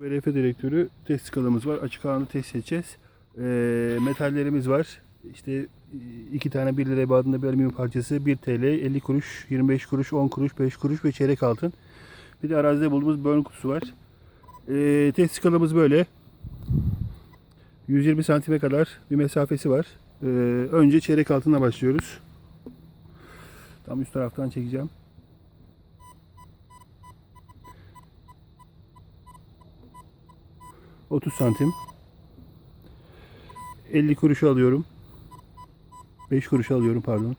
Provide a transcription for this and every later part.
VRF direktörü test skalamız var. Açık alanı test edeceğiz. Ee, metallerimiz var. İşte e, iki tane 1 lira bağında bir alüminyum parçası 1 TL, 50 kuruş, 25 kuruş, 10 kuruş, 5 kuruş ve çeyrek altın. Bir de arazide bulduğumuz burn kutusu var. Ee, test skalamız böyle. 120 santime kadar bir mesafesi var. Ee, önce çeyrek altına başlıyoruz. Tam üst taraftan çekeceğim. Otuz santim. 50 kuruşu alıyorum. 5 kuruşu alıyorum pardon.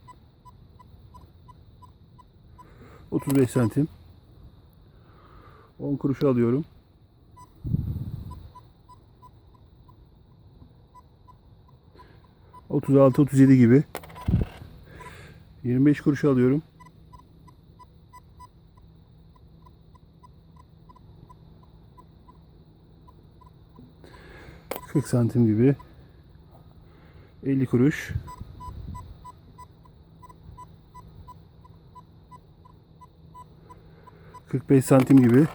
35 santim. 10 kuruşu alıyorum. Otuz altı, otuz yedi gibi. 25 kuruşu alıyorum. Kırk santim gibi. 50 kuruş. Kırk beş santim gibi.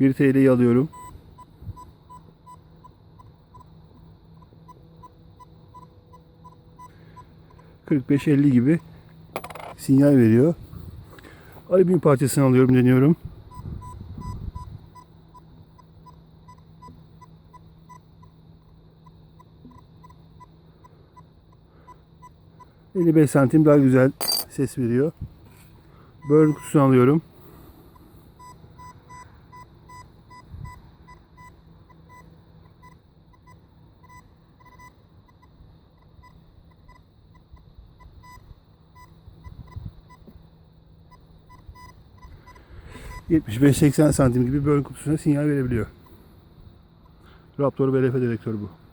1 TL'yi alıyorum. Kırk beş elli gibi sinyal veriyor. Alüminyum parçasını alıyorum deniyorum. ...55 santim daha güzel ses veriyor. Burn kutusunu alıyorum. ...75-80 santim gibi burn kutusuna sinyal verebiliyor. Raptor VLF direktörü bu.